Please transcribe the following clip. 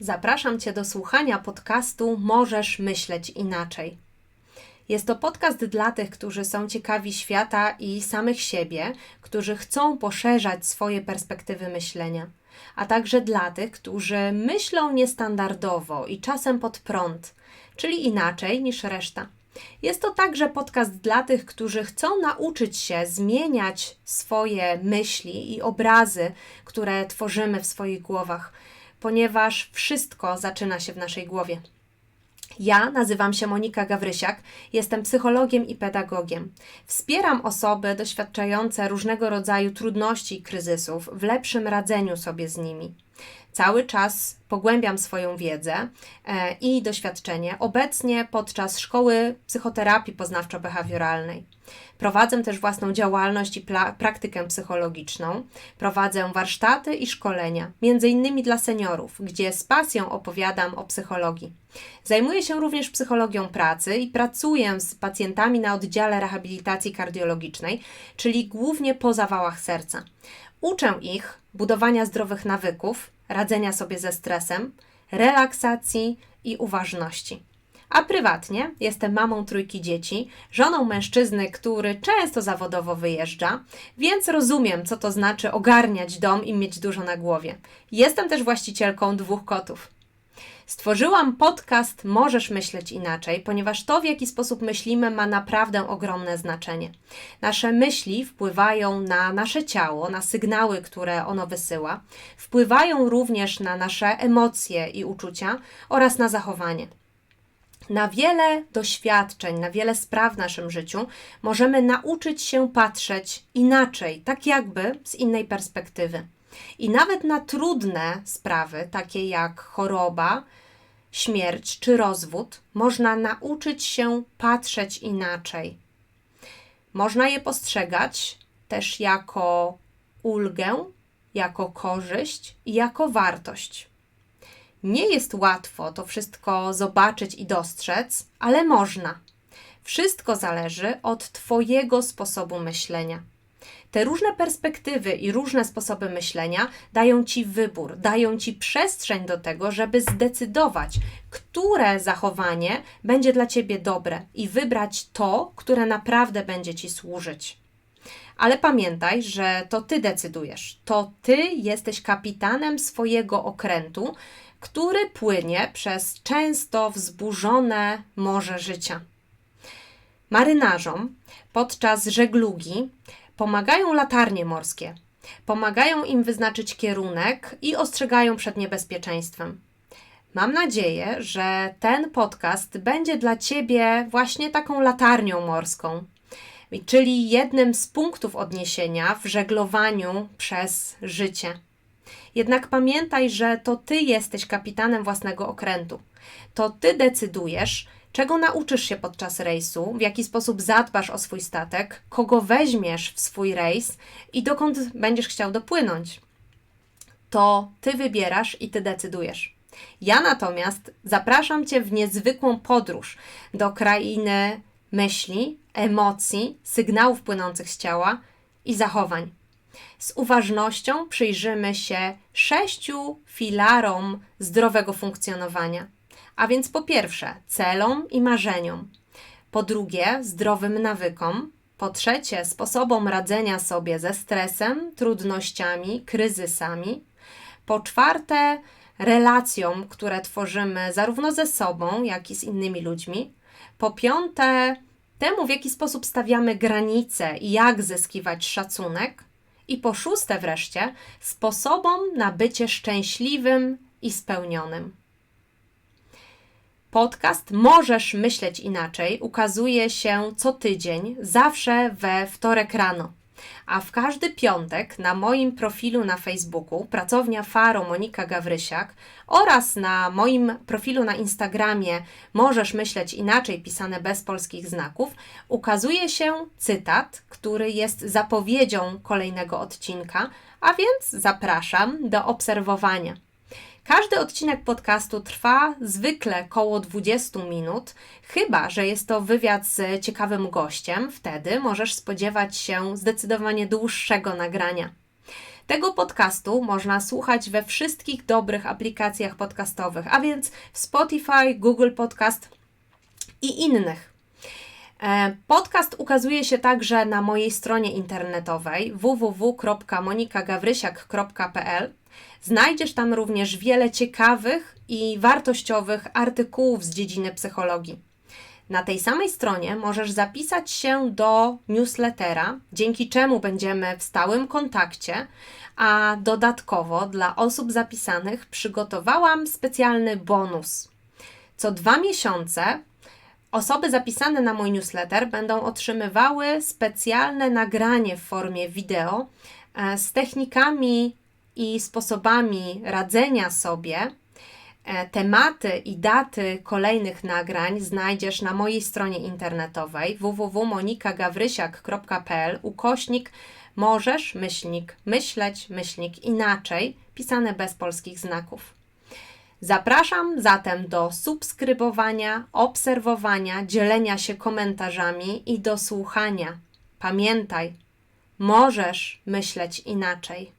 Zapraszam Cię do słuchania podcastu Możesz myśleć inaczej. Jest to podcast dla tych, którzy są ciekawi świata i samych siebie, którzy chcą poszerzać swoje perspektywy myślenia, a także dla tych, którzy myślą niestandardowo i czasem pod prąd, czyli inaczej niż reszta. Jest to także podcast dla tych, którzy chcą nauczyć się zmieniać swoje myśli i obrazy, które tworzymy w swoich głowach, ponieważ wszystko zaczyna się w naszej głowie. Ja nazywam się Monika Gawrysiak, jestem psychologiem i pedagogiem. Wspieram osoby doświadczające różnego rodzaju trudności i kryzysów w lepszym radzeniu sobie z nimi. Cały czas pogłębiam swoją wiedzę e, i doświadczenie obecnie podczas szkoły psychoterapii poznawczo-behawioralnej. Prowadzę też własną działalność i praktykę psychologiczną. Prowadzę warsztaty i szkolenia, między innymi dla seniorów, gdzie z pasją opowiadam o psychologii. Zajmuję się również psychologią pracy i pracuję z pacjentami na oddziale rehabilitacji kardiologicznej, czyli głównie po zawałach serca. Uczę ich budowania zdrowych nawyków, radzenia sobie ze stresem, relaksacji i uważności. A prywatnie jestem mamą trójki dzieci, żoną mężczyzny, który często zawodowo wyjeżdża, więc rozumiem, co to znaczy ogarniać dom i mieć dużo na głowie. Jestem też właścicielką dwóch kotów. Stworzyłam podcast Możesz myśleć inaczej, ponieważ to, w jaki sposób myślimy, ma naprawdę ogromne znaczenie. Nasze myśli wpływają na nasze ciało, na sygnały, które ono wysyła, wpływają również na nasze emocje i uczucia oraz na zachowanie. Na wiele doświadczeń, na wiele spraw w naszym życiu możemy nauczyć się patrzeć inaczej, tak jakby z innej perspektywy. I nawet na trudne sprawy, takie jak choroba, śmierć czy rozwód, można nauczyć się patrzeć inaczej. Można je postrzegać też jako ulgę, jako korzyść i jako wartość. Nie jest łatwo to wszystko zobaczyć i dostrzec, ale można. Wszystko zależy od Twojego sposobu myślenia. Te różne perspektywy i różne sposoby myślenia dają ci wybór, dają ci przestrzeń do tego, żeby zdecydować, które zachowanie będzie dla ciebie dobre i wybrać to, które naprawdę będzie ci służyć. Ale pamiętaj, że to ty decydujesz. To ty jesteś kapitanem swojego okrętu, który płynie przez często wzburzone morze życia. Marynarzom podczas żeglugi Pomagają latarnie morskie. Pomagają im wyznaczyć kierunek i ostrzegają przed niebezpieczeństwem. Mam nadzieję, że ten podcast będzie dla Ciebie właśnie taką latarnią morską, czyli jednym z punktów odniesienia w żeglowaniu przez życie. Jednak pamiętaj, że to Ty jesteś kapitanem własnego okrętu. To Ty decydujesz, czego nauczysz się podczas rejsu, w jaki sposób zadbasz o swój statek, kogo weźmiesz w swój rejs i dokąd będziesz chciał dopłynąć. To ty wybierasz i ty decydujesz. Ja natomiast zapraszam cię w niezwykłą podróż do krainy myśli, emocji, sygnałów płynących z ciała i zachowań. Z uważnością przyjrzymy się sześciu filarom zdrowego funkcjonowania a więc po pierwsze, celom i marzeniom. Po drugie, zdrowym nawykom. Po trzecie, sposobom radzenia sobie ze stresem, trudnościami, kryzysami. Po czwarte, relacjom, które tworzymy zarówno ze sobą, jak i z innymi ludźmi. Po piąte, temu, w jaki sposób stawiamy granice i jak zyskiwać szacunek. I po szóste, wreszcie, sposobom na bycie szczęśliwym i spełnionym. Podcast Możesz myśleć inaczej ukazuje się co tydzień, zawsze we wtorek rano. A w każdy piątek na moim profilu na Facebooku, pracownia Faro Monika Gawrysiak oraz na moim profilu na Instagramie Możesz myśleć inaczej, pisane bez polskich znaków, ukazuje się cytat, który jest zapowiedzią kolejnego odcinka, a więc zapraszam do obserwowania. Każdy odcinek podcastu trwa zwykle około 20 minut, chyba że jest to wywiad z ciekawym gościem, wtedy możesz spodziewać się zdecydowanie dłuższego nagrania. Tego podcastu można słuchać we wszystkich dobrych aplikacjach podcastowych, a więc Spotify, Google Podcast i innych. E, Podcast ukazuje się także na mojej stronie internetowej www.monikagawrysiak.pl. Znajdziesz tam również wiele ciekawych i wartościowych artykułów z dziedziny psychologii. Na tej samej stronie możesz zapisać się do newslettera, dzięki czemu będziemy w stałym kontakcie, a dodatkowo dla osób zapisanych przygotowałam specjalny bonus. Co dwa miesiące Osoby zapisane na mój newsletter będą otrzymywały specjalne nagranie w formie wideo e, z technikami i sposobami radzenia sobie. E, Tematy i daty kolejnych nagrań znajdziesz na mojej stronie internetowej www.monikagawrysiak.pl ukośnik możesz, myślnik, myśleć, myślnik inaczej, pisane bez polskich znaków. Zapraszam zatem do subskrybowania, obserwowania, dzielenia się komentarzami i do słuchania. Pamiętaj, możesz myśleć inaczej.